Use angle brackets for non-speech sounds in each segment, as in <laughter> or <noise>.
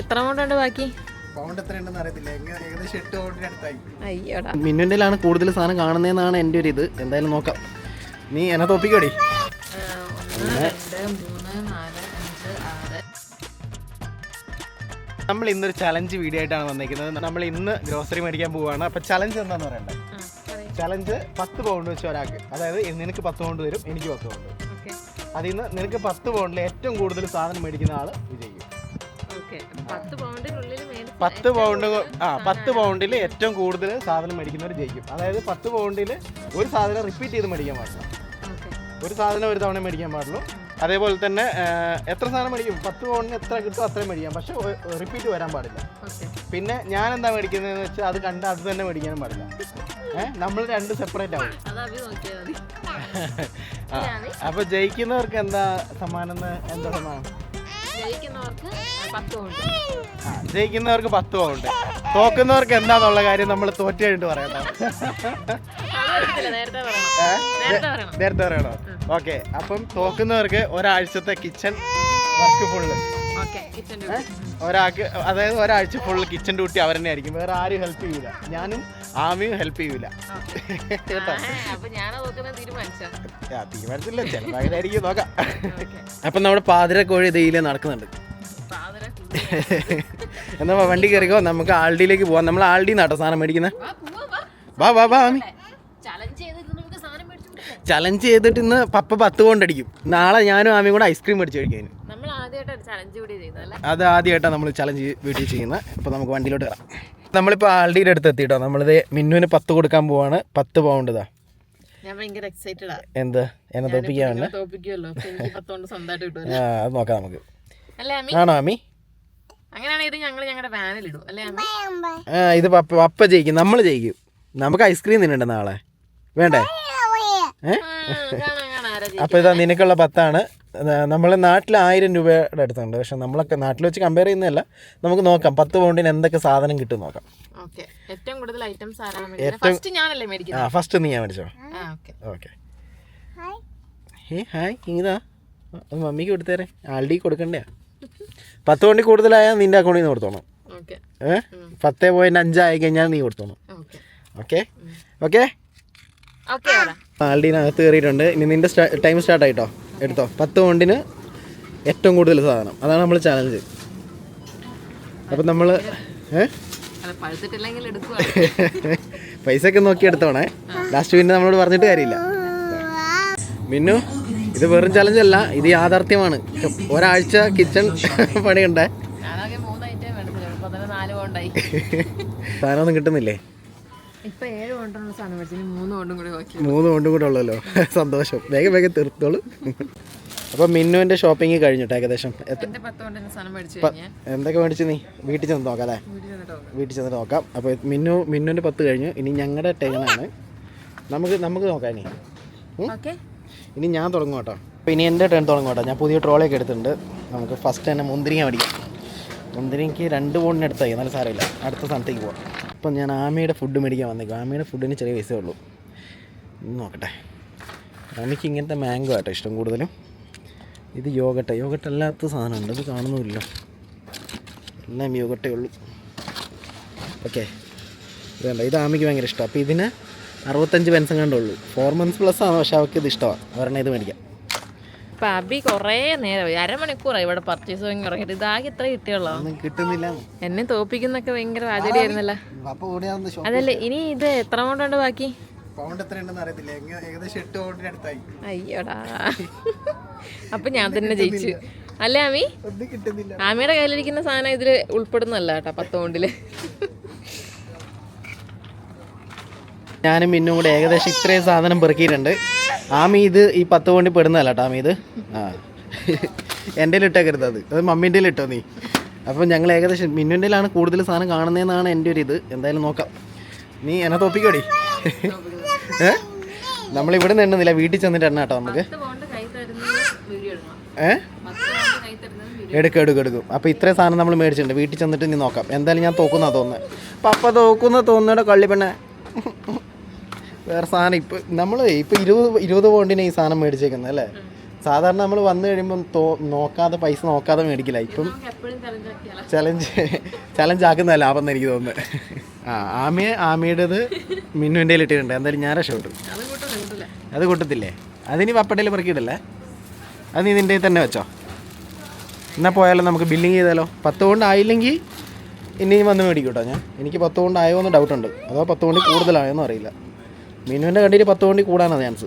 എത്ര amount ഉണ്ട് ബാക്കി? അയ്യോടാ. മിന്നുന്റെലാണ് കൂടുതൽ സാധനം കാണുന്നതെന്നാണ് എന്റെ ഒരു ഇത്. എന്തായാലും നോക്കാം. നീ എന്നെ തോപ്പിക്കോടി. നമ്മൾ ഇന്നൊരു ചലഞ്ച് വീഡിയോ ആയിട്ടാണ് വന്നിരിക്കുന്നത് നമ്മൾ ഇന്ന് ഗ്രോസറി മേടിക്കാൻ പോവാണ് അപ്പോൾ ചലഞ്ച് എന്താന്ന് പറയണ്ടേ. ചലഞ്ച് പത്ത് പൗണ്ട് വെച്ച് ഒരാൾക്ക്. അതായത് നിനക്ക് പത്ത് പൗണ്ട് വരും എനിക്ക് പത്ത് പൗണ്ട് അതിൽ നിന്ന് നിനക്ക് പത്ത് പൗണ്ടിൽ ഏറ്റവും കൂടുതൽ സാധനം മേടിക്കുന്ന ആൾ വിജയിക്കും. പത്ത് പൗണ്ട് ആ പത്ത് പൗണ്ടിൽ ഏറ്റവും കൂടുതൽ സാധനം മേടിക്കുന്നവർ ജയിക്കും. അതായത് പത്ത് പൗണ്ടിൽ ഒരു സാധനം റിപ്പീറ്റ് ചെയ്ത് മേടിക്കാൻ പാടില്ല. ഒരു സാധനം ഒരു തവണ മേടിക്കാൻ പാടുള്ളൂ. അതേപോലെ തന്നെ എത്ര സാധനം മേടിക്കും? പത്ത് പൗണ്ടിന് എത്ര കിട്ടും അത്രയും മേടിക്കാം. പക്ഷെ റിപ്പീറ്റ് വരാൻ പാടില്ല. പിന്നെ ഞാൻ എന്താ മേടിക്കുന്നതെന്ന് വെച്ചാൽ അത് കണ്ട് അത് തന്നെ മേടിക്കാനും പാടില്ല. ഏഹ് നമ്മൾ രണ്ട് സെപ്പറേറ്റ് ആവും അപ്പൊ ജയിക്കുന്നവർക്ക് എന്താ സമ്മാനം എന്താ സമ്മാനം? ജയിക്കുന്നവർക്ക് ജയിക്കുന്നവർക്ക് പത്ത് പൗണ്ട് തോക്കുന്നവർക്ക് എന്താന്നുള്ള കാര്യം നമ്മൾ തോറ്റ കഴിഞ്ഞിട്ട് പറയണം? നേരത്തെ പറയണം. ഓക്കെ അപ്പം തോക്കുന്നവർക്ക് ഒരാഴ്ചത്തെ കിച്ചൺ വർക്ക് ഫുള്ള് ഒരാൾക്ക് അതായത് ഒരാഴ്ച ഫുൾ കിച്ചൺ ഡ്യൂട്ടി അവർ തന്നെ ആയിരിക്കും. വേറെ ആരും ഹെൽപ്പ് ചെയ്യൂല. ഞാനും ആമിയും ഹെൽപ്പ് ചെയ്യൂല. കേട്ടോ? തീരുമാനിച്ചില്ല. ചിലതായിരിക്കും അങ്ങനെ ആയിരിക്കും നോക്കാം അപ്പൊ നമ്മുടെ പാതിരക്കോഴി ഇതിൽ നടക്കുന്നുണ്ട്. സാധനം <laughs> എന്നാ വണ്ടി കയറിക്കോ നമുക്ക് ആൾഡിയിലേക്ക് പോവാം. നമ്മൾ ആൾഡി നാട്ടോ സാധനം മേടിക്കുന്നത് വാ വാ. വാ ആമി ചലഞ്ച് ചെയ്തിട്ട് നമുക്ക് സാധനം മേടിച്ചു ചലഞ്ച് ചെയ്തിട്ട് ഇന്ന് പപ്പ പത്ത് കൊണ്ടടിക്കും നാളെ ഞാനും ആമിയും കൂടെ ഐസ്ക്രീം മേടിച്ച് കഴിക്കാൻ നമ്മൾ ആദ്യമായിട്ടാണ് ചലഞ്ച് കൂടി ചെയ്തല്ലേ അത് ആദ്യമായിട്ടാണ് നമ്മൾ ചലഞ്ച് വീട്ടിൽ ചെയ്യുന്നത് അപ്പോൾ നമുക്ക് വണ്ടിയിലോട്ട് കയറാം നമ്മളിപ്പോൾ ആൾഡിയുടെ അടുത്ത് എത്തിയിട്ടോ നമ്മളിത് മിന്നുവിന് പത്ത് കൊടുക്കാൻ പോവാണ്. പത്ത് പൗണ്ട് ഇതാ. എന്ത്? എന്നെ തോപ്പിക്കാണ് ആ അത് നോക്കാം നമുക്ക്. ആണോ ആമി? അങ്ങനെയാണെങ്കിൽ ഇത് ഞങ്ങൾ ഞങ്ങളുടെ വാനിൽ ഇടും. അല്ലേ ആ ഇത് പപ്പ പപ്പ ജയിക്കും. നമ്മൾ ജയിക്കും. നമുക്ക് ഐസ്ക്രീം തിന്നണ്ട നാളെ? വേണ്ടേ. അപ്പോൾ ഇതാ നിനക്കുള്ള പത്താണ്. നമ്മൾ നാട്ടിൽ ആയിരം രൂപയുടെ അടുത്തുണ്ട്. പക്ഷെ നമ്മളൊക്കെ നാട്ടിൽ വെച്ച് കമ്പയർ ചെയ്യുന്നതല്ല. നമുക്ക് നോക്കാം. പത്ത് പൗണ്ടിന് എന്തൊക്കെ സാധനം കിട്ടും നോക്കാം. ഓക്കെ. ഏറ്റവും കൂടുതൽ ഐറ്റംസ് ഫസ്റ്റ് ഞാനല്ലേ ആ മേടിക്കുന്നത് ഫസ്റ്റ് നീ ഞാൻ മേടിച്ചോ. ഓക്കെ. Hey hi. ഇതാ. അത് മമ്മിക്ക് കൊടുത്തേരെ. ആൾഡി കൊടുക്കണ്ടേ? പത്ത് കോടി കൂടുതലായാൽ നിന്റെ അക്കൗണ്ടിൽ നിന്ന് കൊടുത്തോണം. ഏഹ് ഏ? പത്ത് പോയിന്റ് അഞ്ചായി കഴിഞ്ഞാൽ നീ കൊടുത്തോണം. ഓക്കെ. ഓക്കെ? ആൾഡീനകത്ത് കയറിയിട്ടുണ്ട്. ഇനി നിന്റെ ടൈം സ്റ്റാർട്ട് ആയിട്ടോ? എടുത്തോ. പത്ത് പൗണ്ടിന് ഏറ്റവും കൂടുതൽ സാധനം. അതാണ് നമ്മൾ ചാലഞ്ച് അപ്പം നമ്മൾ പൈസ ഒക്കെ നോക്കി എടുത്തോണേ. ലാസ്റ്റ് പിന്നെ നമ്മളോട് പറഞ്ഞിട്ട് കാര്യമില്ല. മിന്നു? ഇത് വെറും ചലഞ്ച് അല്ല ഇത് യാഥാർത്ഥ്യമാണ്. ഒരാഴ്ച കിച്ചൺ <laughs> പണിയുണ്ടേ <laughs> സാധനമൊന്നും കിട്ടുന്നില്ലേ? മൂന്ന് കൊണ്ടും കൂടി ഉള്ളല്ലോ. <laughs> സന്തോഷം. വേഗം വേഗം തീർത്തോളൂ. അപ്പൊ മിന്നുവിന്റെ ഷോപ്പിംഗ് കഴിഞ്ഞിട്ട് ഏകദേശം? എന്തൊക്കെ മേടിച്ചു കഴിഞ്ഞാൽ എന്തൊക്കെ മേടിച്ച് നീ? വീട്ടിൽ ചെന്ന് നോക്കാം അല്ലേ? വീട്ടിൽ ചെന്നിട്ട് നോക്കാം. അപ്പൊ അപ്പോൾ മിന്നു മിന്നുവിന്റെ പത്ത് കഴിഞ്ഞു. ഇനി ഞങ്ങളുടെ ടേണാണ് നമുക്ക് നമുക്ക് നോക്കാം ഇനി. ഓക്കെ. ഇനി ഞാൻ തുടങ്ങും കേട്ടോ. അപ്പോൾ ഇനി എന്റെ ടേൺ തുടങ്ങും കേട്ടോ. ഞാൻ പുതിയ ട്രോളൊക്കെ എടുത്തിട്ടുണ്ട്. നമുക്ക് ഫസ്റ്റ് തന്നെ മുന്തിരിങ്ങ മേടിക്കാം. മുന്തിരിങ്ങയ്ക്ക് രണ്ട് പോണിന് അടുത്തായി നല്ല സാരമില്ല. അടുത്ത സ്ഥലത്തേക്ക് പോകാം അപ്പം ഞാൻ ആമയുടെ ഫുഡ് മേടിക്കാൻ വന്നേക്കും. ആമയുടെ ഫുഡിന് ചെറിയ പൈസ ഉള്ളൂ. നോക്കട്ടെ. ആമയ്ക്ക് ഇങ്ങനത്തെ മാംഗോ ആട്ടോ ഇഷ്ടം കൂടുതലും. ഇത് യോഗട്ട യോഗട്ട അല്ലാത്ത സാധനമുണ്ട്. അത് കാണുന്നുമില്ല. എല്ലാം യോഗട്ടേ ഉള്ളൂ. ഓക്കെ ഇതുണ്ട് ഇത് ആമയ്ക്ക് ഭയങ്കര ഇഷ്ടമാണ് അപ്പോൾ ഇതിന് അറുപത്തഞ്ച് പെൻസും കണ്ടുള്ളൂ ഫോർ മന്ത്സ് പ്ലസ് ആണ് പക്ഷെ അവർക്ക് ഇത് ഇഷ്ടമാണ് അവരെണ്ണ ഇത് മേടിക്കാം. അപ്പൊ അബി കുറേ നേരമായി അരമണിക്കൂറായി ഇവിടെ പർച്ചേസ് വാങ്ങി ഇറങ്ങിയിട്ട്. ഇതാകെ ഇത്ര കിട്ടിയുള്ളോ. കിട്ടുന്നില്ല. എന്നെ തോപ്പിക്കുന്നൊക്കെ ഭയങ്കര വാചടിയായിരുന്നല്ല അതല്ലേ ഇനി ഇത് എത്ര കൊണ്ടുണ്ട് ബാക്കി? പൗണ്ട് എത്രയുണ്ടെന്ന് അറിയത്തില്ല. ഏകദേശം എട്ട് പൗണ്ടിന് അടുത്തായി. അയ്യോടാ. അപ്പൊ ഞാൻ തന്നെ ജയിച്ചു. അല്ലേ ആമി ആമിയുടെ കയ്യിലിരിക്കുന്ന സാധനം ഇതിൽ ഉൾപ്പെടുന്നല്ല കേട്ടോ പത്ത് കൊണ്ടിൽ ഞാനും മിന്നും കൂടെ ഏകദേശം ഇത്രയും സാധനം പെറുക്കിയിട്ടുണ്ട്. ആമി ഇത് ഈ പത്ത് കൊണ്ടി പെടുന്നതല്ല കേട്ടോ ആമി ഇത്. ആ. എന്റെ ഇട്ടേക്കരുത് അത്. അത് മമ്മീന്റെ ഇട്ടോ നീ. അപ്പം ഞങ്ങൾ ഏകദേശം മിന്നുന്റെയിലാണ് കൂടുതൽ സാധനം കാണുന്നതെന്നാണ് എന്റെ ഒരു ഇത് എന്തായാലും നോക്കാം. നീ എന്നെ തോപ്പിക്കോടി. ഏ? നമ്മളിവിടെ നിന്ന് എണ്ണുന്നില്ല. വീട്ടിൽ ചെന്നിട്ട് എണ്ണ കേട്ടോ നമുക്ക്. ഏ? എടുക്കും എടുക്കും എടുക്കും. അപ്പോൾ ഇത്രയും സാധനം നമ്മൾ മേടിച്ചിട്ടുണ്ട്. വീട്ടിൽ ചെന്നിട്ട് നീ നോക്കാം. എന്തായാലും ഞാൻ തോക്കുന്ന തോന്നുന്നത്. അപ്പം അപ്പം തോക്കുന്ന തോന്നുന്നയുടെ കള്ളിപ്പെണ്ണെ. വേറെ സാധനം ഇപ്പം നമ്മൾ ഇപ്പോൾ ഇരുപത് ഇരുപത് പൗണ്ടിന് ഈ സാധനം മേടിച്ചേക്കുന്നത് അല്ലേ? സാധാരണ നമ്മൾ വന്നു കഴിയുമ്പം തോ നോക്കാതെ പൈസ നോക്കാതെ മേടിക്കില്ല. ഇപ്പം ചലഞ്ച് ചലഞ്ച് ആക്കുന്ന ലാഭം എനിക്ക് തോന്നുന്നത് ആ ആമയെ ആമയുടേത് മിന്നുവിന്റെ ഇട്ടിട്ടുണ്ട്. എന്തായാലും ഞാൻ രക്ഷപ്പെട്ടു. അത് കൂട്ടം കിട്ടില്ല അത് കൂട്ടത്തില്ലേ? അതിനി പപ്പടയിൽ പെറുക്കിയിടല്ലേ? അത് നീ നിന്റെ തന്നെ വെച്ചോ. എന്നാൽ പോയാലോ നമുക്ക് ബില്ലിങ് ചെയ്താലോ? പത്ത് കൊണ്ട് ആയില്ലെങ്കിൽ ഇനിയും വന്ന് മേടിക്കും കേട്ടോ ഞാൻ. എനിക്ക് പത്ത് കൊണ്ട് ആയോ എന്ന് ഡൗട്ടുണ്ട് അതോ പത്ത് കൊണ്ട് കൂടുതലായോന്നും അറിയില്ല. മിന്നുവിന്റെ കണ്ടിയിൽ പത്ത് വണ്ടി കൂടാനാണ് ചാൻസ്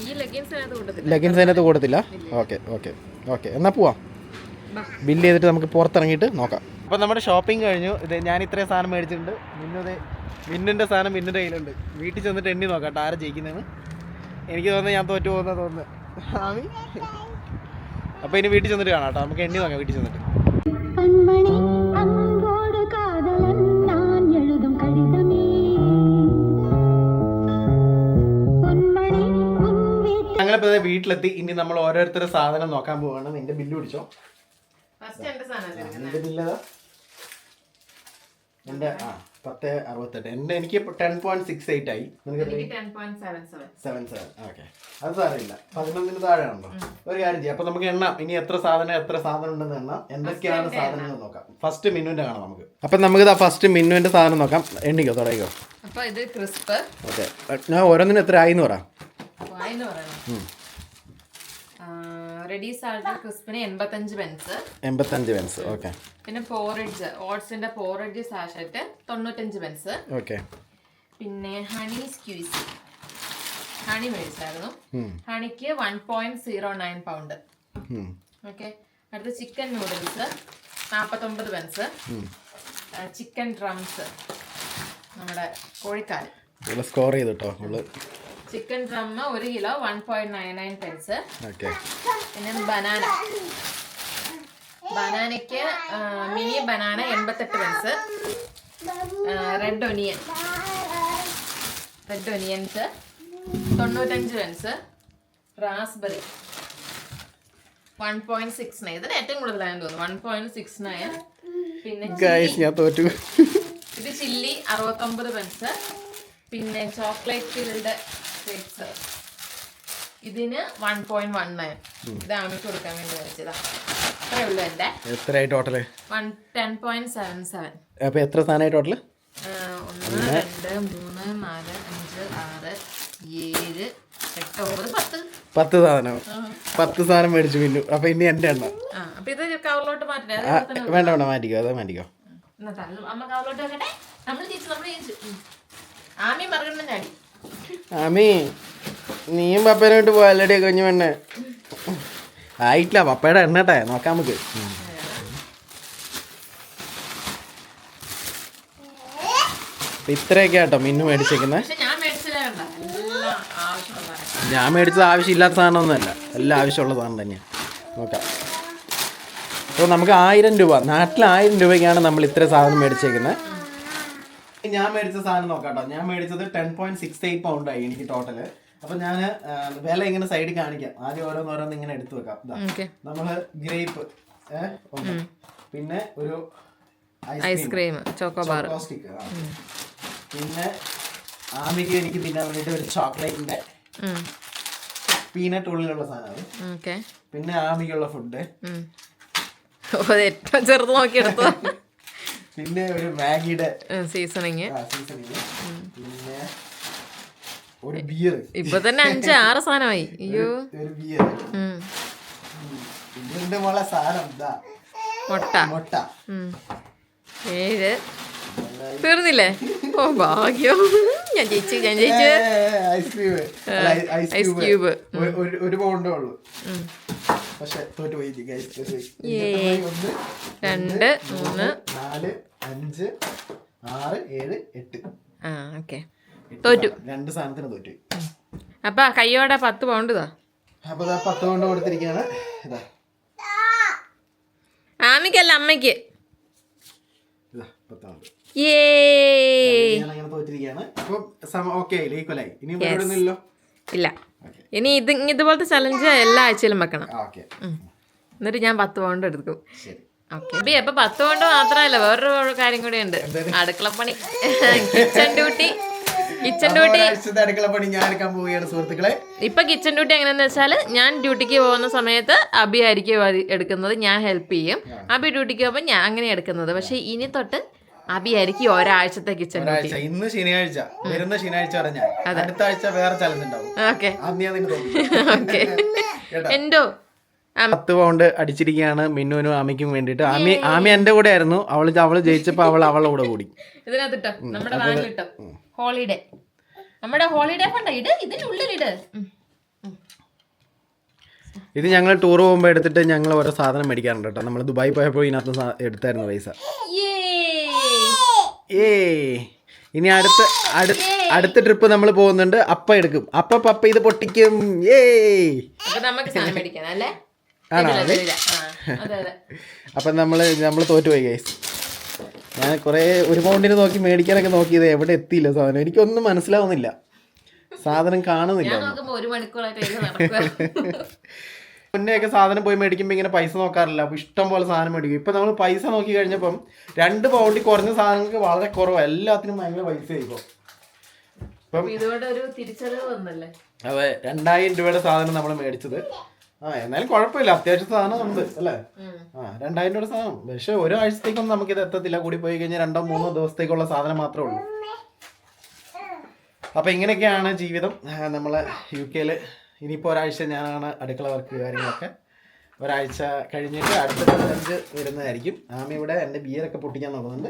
ഈ ലെഗിൻസ് അതിനകത്ത് കൂടത്തില്ല ഓക്കെ ഓക്കെ ഓക്കെ എന്നാൽ പോവാം. ബില്ല് ചെയ്തിട്ട് നമുക്ക് പുറത്തിറങ്ങിയിട്ട് നോക്കാം. അപ്പോൾ നമ്മുടെ ഷോപ്പിംഗ് കഴിഞ്ഞു. ഇത് ഞാൻ ഇത്രയും സാധനം മേടിച്ചിട്ടുണ്ട്. മിന്നുതെ മിന്നിന്റെ സാധനം മിന്നിന്റെ കയ്യിലുണ്ട്. വീട്ടിൽ ചെന്നിട്ട് എണ്ണി നോക്കാം കേട്ടോ ആരാ ജയിക്കുന്നതെന്ന്. എനിക്ക് തോന്നുന്നത് ഞാൻ തോറ്റു പോകുന്ന തോന്നുന്നത് അപ്പോൾ ഇനി വീട്ടിൽ ചെന്നിട്ട് കാണാം കേട്ടോ. നമുക്ക് എണ്ണി നോക്കാം വീട്ടിൽ ചെന്നിട്ട്. നമ്മളിപ്പോ വീട്ടിലെത്തി. ഇനി നമ്മൾ ഓരോരുത്തരുടെ സാധനം നോക്കാൻ പോവാണ്. നിന്റെ ബില്ല് പിടിച്ചോ? എന്റെ ബില്ലതാ എന്റെ ആ പത്ത് അറുപത്തെട്ട്. എന്റെ എനിക്ക് ടെൻ പോയിന്റ് സിക്സ് എയ്റ്റ് ആയി. സെവൻ സെവൻ ഓക്കെ അത് സാരമില്ല. പതിനൊന്നിന് താഴെയാണല്ലോ. ഒരു കാര്യം ചെയ്യാം. അപ്പൊ നമുക്ക് എണ്ണാം. ഇനി എത്ര സാധനം എത്ര സാധനം ഉണ്ടെന്ന് എണ്ണാം. എന്തൊക്കെയാണ് സാധനങ്ങൾ എന്ന് നോക്കാം. ഫസ്റ്റ് മിന്നുവിന്റെ കാണാം നമുക്ക്. അപ്പൊ നമുക്ക് ഫസ്റ്റ് മിന്നുവിന്റെ സാധനം നോക്കാം. എണ്ണിക്കോ തുടങ്ങിക്കോ. അപ്പൊ ഇത് ക്രിസ്പ് ഓക്കെ ഞാൻ ഓരോന്നിനും എത്ര ആയി എന്ന് പറയാം റെഡി സാൾട്ട് ക്രിസ്പിന് എൺപത്തഞ്ച് പെൻസ് എൺപത്തഞ്ച് പെൻസ് ഓക്കെ പിന്നെ പോറിഡ്ജ് ഓട്സിന്റെ പോറിഡ്ജ് സാഷറ്റ് തൊണ്ണൂറ്റഞ്ച് പെൻസ് ഓക്കെ പിന്നെ ഹണി സ്ക്യൂസ് ഹണി മേടിച്ചായിരുന്നു. ഹണിക്ക് one point zero nine pound okay അടുത്ത ചിക്കൻ നൂഡിൽസ് നാൽപ്പത്തൊമ്പത് പെൻസ് ചിക്കൻ ഡ്രംസ് നമ്മുടെ കോഴിക്കാൽ ഇവിടെ സ്കോർ ചെയ്തിട്ടോ ചിക്കൻ ഡ്രമ്മ ഒരു kilo one point nine nine pence പിന്നെ ബനാന ബനാനയ്ക്ക് മിനി ബനാന എൺപത്തെട്ട് pence red onion red onions തൊണ്ണൂറ്റഞ്ച് pence raspberry one point six nine ഇതിന് ഏറ്റവും കൂടുതലായെന്ന് തോന്നുന്നു. വൺ പോയിന്റ് സിക്സ് നയൻ പിന്നെ തോറ്റു. ഇത് ചില്ലി അറുപത്തൊമ്പത് പെൻസ് പിന്നെ ചോക്ലേറ്റ് ഫിൽഡ് കേക്ക്സ് ഇതിന് വൺ പോയിന്റ് വൺ നയൻ ഇത് ആമിക്ക് കൊടുക്കാൻ വേണ്ടി വെച്ചതാ അത്രേ ഉള്ളൂ എന്റെ. എത്രയായി total one ten point seven seven അപ്പൊ എത്ര സാധനമായി ടോട്ടൽ ഒന്ന് രണ്ട് മൂന്ന് നാല് അഞ്ച് ആറ് ഏഴ് എട്ട് ഒമ്പത് പത്ത്. പത്ത് സാധനം. പത്ത് സാധനം മേടിച്ചു പിന്നു അപ്പൊ ഇനി എന്റെ എണ്ണം. അപ്പൊ ഇത് കവറിലോട്ട് തന്നെ? വേണ്ട വേണ്ട മാറ്റിക്കോ അത് മാറ്റിക്കോ. അമ്മ കവറിലോട്ട് വെക്കട്ടെ? നമ്മൾ ജയിച്ചു നമ്മൾ. ആമി മറികടന്ന് ഞാടി ആമി നീയും പപ്പേനോട്ട് പോയല്ലടി കുഞ്ഞു പെണ്ണെ. ആയിട്ടില്ല പപ്പയുടെ എണ്ണട്ടെ നോക്കാം നമുക്ക്. ഇത്രയൊക്കെ ആട്ടോ മിന്നു മേടിച്ചേക്കുന്നത് ഞാൻ മേടിച്ചത് ആവശ്യമില്ലാത്ത സാധനമൊന്നുമല്ല. എല്ലാം ആവശ്യമുള്ള സാധനം തന്നെയാണ് നോക്കാം. അപ്പോൾ നമുക്ക് ആയിരം രൂപ നാട്ടിൽ ആയിരം രൂപയ്ക്കാണ് നമ്മൾ ഇത്ര സാധനം മേടിച്ചേക്കുന്നത് ഞാൻ മേടിച്ച സാധനം നോക്കാട്ടോ. ഞാൻ മേടിച്ചത് ten point six eight pound ആയി എനിക്ക് ടോട്ടൽ അപ്പൊ ഞാൻ വില ഇങ്ങനെ സൈഡിൽ കാണിക്കാം. ആദ്യം ഓരോന്നോരോന്ന് ഇങ്ങനെ എടുത്തു വെക്കാം. നമ്മൾ ഗ്രേപ്പ് പിന്നെ ഒരു ഐസ്ക്രീം. ചോക്കോബാർ സ്റ്റിക്ക് പിന്നെ ആമിക്ക് എനിക്ക് തിന്നാൻ വേണ്ടിട്ട് ഒരു ചോക്ലേറ്റിന്റെ പീനട്ട് ഉള്ളിലുള്ള സാധനം. പിന്നെ ആമിക്കുള്ള ഫുഡ് ഏറ്റവും ചെറുത് നോക്കിയെടുത്തു <laughs> പിന്നെ ഒരു മാഗിയുടെ സീസണിങ് സീസണിങ് പിന്നെ ഒരു ബിയർ ഇപ്പൊ തന്നെ അഞ്ച് ആറ് സാധനമായി. അയ്യോ. ഒരു ബിയർ പിന്നെ ഇതിന്റെ മോളെ സാധനം ഇതാ. മുട്ട. മുട്ട. ഏഴ്. തീർന്നില്ലേ? ഓ ഭാഗ്യം. ഞാൻ ജയിച്ചു ഞാൻ ജയിച്ചു. ഐസ്ക്രീം ഐസ് ക്യൂബ് ഒരു പൗണ്ടേ ഉള്ളൂ. പക്ഷെ തോറ്റുപോയി പോയി രണ്ട് മൂന്ന്. നാല് അഞ്ച് ആറ് ഏഴ് എട്ട്. ആ ഓക്കെ തോറ്റു. രണ്ട് സാധനത്തിന് തോറ്റു. അപ്പൊ കയ്യോടെ പത്ത് പൗണ്ട് ഇതാ. അപ്പൊ പത്ത് പൗണ്ട് കൊടുത്തിരിക്കുകയാണ് ഇതാ. ആമിക്കല്ല അമ്മയ്ക്ക്. വേറൊന്നുമില്ലല്ലോ ഇല്ല. ഇനി ഇത് ഇതുപോലത്തെ ചലഞ്ച് എല്ലാ ആഴ്ചയിലും വെക്കണം. എന്നിട്ട് ഞാൻ പത്ത് പൗണ്ട് എടുക്കും. ഓക്കെ അപ്പൊ പത്ത് പൗണ്ട് മാത്രല്ല വേറൊരു കാര്യം കൂടി ഉണ്ട്. അടുക്കളപ്പണി കിച്ചൺ ഡ്യൂട്ടി കിച്ചൺ ഡ്യൂട്ടി അടുക്കള പണി ഞാൻ എടുക്കാൻ പോവുകയാണ് സുഹൃത്തുക്കളെ. ഇപ്പൊ കിച്ചൺ ഡ്യൂട്ടി എങ്ങനെയാന്ന് വെച്ചാൽ ഞാൻ ഡ്യൂട്ടിക്ക് പോകുന്ന സമയത്ത് അബി ആയിരിക്കും എടുക്കുന്നത് ഞാൻ ഹെൽപ്പ് ചെയ്യും. അബി ഡ്യൂട്ടിക്ക് പോകുമ്പോൾ ഞാൻ അങ്ങനെ എടുക്കുന്നത്. പക്ഷെ ഇനി തൊട്ട് അബി ആയിരിക്കും ഒരാഴ്ചത്തെ കിച്ചൺ ഒരാഴ്ച. ഇന്ന് ശനിയാഴ്ച. വരുന്ന ശനിയാഴ്ച ഞാൻ. അടുത്ത ആഴ്ച വേറെ ചലഞ്ച് ഉണ്ടാവും. ഓക്കെ. അത് നിനക്ക് തോന്നി ഓക്കെ. എന്തോ? പത്ത് പൗണ്ട് അടിച്ചിരിക്കുകയാണ് മിന്നുവിനും ആമിക്കും വേണ്ടിയിട്ട്. ആമി ആമി എന്റെ കൂടെ ആയിരുന്നു. അവൾ അവൾ ജയിച്ചപ്പോ അവൾ അവളുടെ കൂടെ കൂടി. ഇതിനകത്തിട്ടോ? നമ്മുടെ വാങ്ങിട്ടോ ഹോളിഡേ നമ്മുടെ ഹോളിഡേ ഫണ്ട് ഇട് ഇതിനുള്ളിലിട് ഇത് ഞങ്ങൾ ടൂർ പോകുമ്പോൾ എടുത്തിട്ട് ഞങ്ങൾ ഓരോ സാധനം മേടിക്കാറുണ്ട് കേട്ടോ. നമ്മൾ ദുബായി പോയപ്പോൾ ഇതിനകത്ത് എടുത്തായിരുന്നു പൈസ! ഏ ഇനി അടുത്ത അടുത്ത ട്രിപ്പ് നമ്മൾ പോകുന്നുണ്ട്. അപ്പ എടുക്കും. അപ്പ പപ്പ ഇത് പൊട്ടിക്കും. ഏ അപ്പൊ നമുക്ക് സാധനം മേടിക്കണം അല്ലേ? ആണോ? അപ്പം നമ്മൾ നമ്മൾ തോറ്റുപോയി ഗൈസ് ഞാൻ കുറേ ഒരു പൗണ്ടിന് നോക്കി മേടിക്കാനൊക്കെ നോക്കിയത് എവിടെ എത്തിയില്ല സാധനം. എനിക്കൊന്നും മനസ്സിലാവുന്നില്ല. സാധനം കാണുന്നില്ല. ഒരു മണിക്കൂറായിട്ട് <laughs> ഇത് സാധനം പോയി മേടിക്കുമ്പോൾ ഇങ്ങനെ പൈസ നോക്കാറില്ല. അപ്പോൾ ഇഷ്ടം പോലെ സാധനം മേടിക്കും. ഇപ്പം നമ്മൾ പൈസ നോക്കി കഴിഞ്ഞപ്പം രണ്ട് പൗണ്ടി കുറഞ്ഞ സാധനങ്ങൾക്ക് വളരെ കുറവാണ് എല്ലാത്തിനും ഭയങ്കര പൈസ ആയിപ്പോൾ ഇപ്പം അതെ രണ്ടായിരം രൂപയുടെ സാധനം നമ്മൾ മേടിച്ചത്. ആ എന്നാലും കുഴപ്പമില്ല. അത്യാവശ്യം സാധനം ഉണ്ട് അല്ലേ? ആ രണ്ടായിരം രൂപയുടെ സാധനം. പക്ഷെ ഒരാഴ്ചത്തേക്കൊന്നും നമുക്ക് ഇത് എത്തത്തില്ല. കൂടി പോയി കഴിഞ്ഞാൽ രണ്ടോ മൂന്നോ ദിവസത്തേക്കുള്ള സാധനം മാത്രമേ ഉള്ളൂ. അപ്പം ഇങ്ങനെയൊക്കെയാണ് ജീവിതം. നമ്മളെ യു കെയിൽ ഇനിയിപ്പോൾ ഒരാഴ്ച ഞാനാണ് അടുക്കള വർക്ക് കാര്യങ്ങളൊക്കെ ഒരാഴ്ച കഴിഞ്ഞിട്ട് അടുത്ത ചലഞ്ച് വരുന്നതായിരിക്കും. ആമി ഇവിടെ എന്റെ ബിയറൊക്കെ പൊട്ടിക്കാൻ നോക്കുന്നുണ്ട്.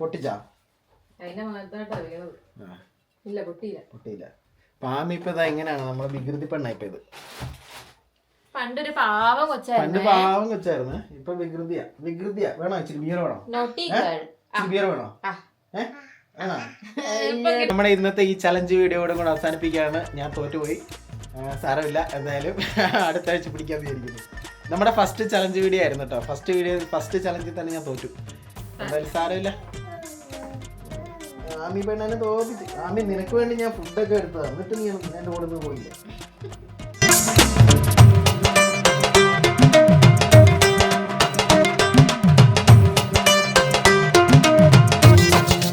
പൊട്ടിച്ചാ? ഇല്ല പൊട്ടിയില്ല. പൊട്ടിയില്ല. അപ്പം ആമി ഇപ്പോൾ ഇതാ എങ്ങനെയാണ് നമ്മൾ വികൃതി പെണ്ണായിപ്പോ ഇത്. പണ്ടൊരു പാവ പണ്ട് കൊച്ചായിരുന്നു പാവം വെച്ചായിരുന്നു ഇപ്പൊ വികൃതിയാ. വികൃതിയാ. വേണോ? ഇച്ചിരി ബിയർ വേണോ? ബിയർ വേണോ. ആ. നമ്മുടെ ഇന്നത്തെ ഈ ചലഞ്ച് വീഡിയോയുടെ കൂടെ അവസാനിപ്പിക്കുകയാണ്. ഞാൻ തോറ്റുപോയി. സാരമില്ല. എന്തായാലും <laughs> അടുത്ത ആഴ്ച പിടിക്കാൻ വിചാരിക്കുന്നു. നമ്മുടെ ഫസ്റ്റ് ചലഞ്ച് വീഡിയോ ആയിരുന്നു കേട്ടോ ഫസ്റ്റ് വീഡിയോ ഫസ്റ്റ് ചലഞ്ചിൽ തന്നെ ഞാൻ തോറ്റു. എന്തായാലും സാരമില്ല. ആമി പെണ്ണനെ തോപ്പിച്ച് ആമി നിനക്ക് വേണ്ടി ഞാൻ ഫുഡൊക്കെ എടുത്തതാണ് എന്നിട്ട് നീ എന്റെ കൂടെ നിന്ന് പോയില്ല.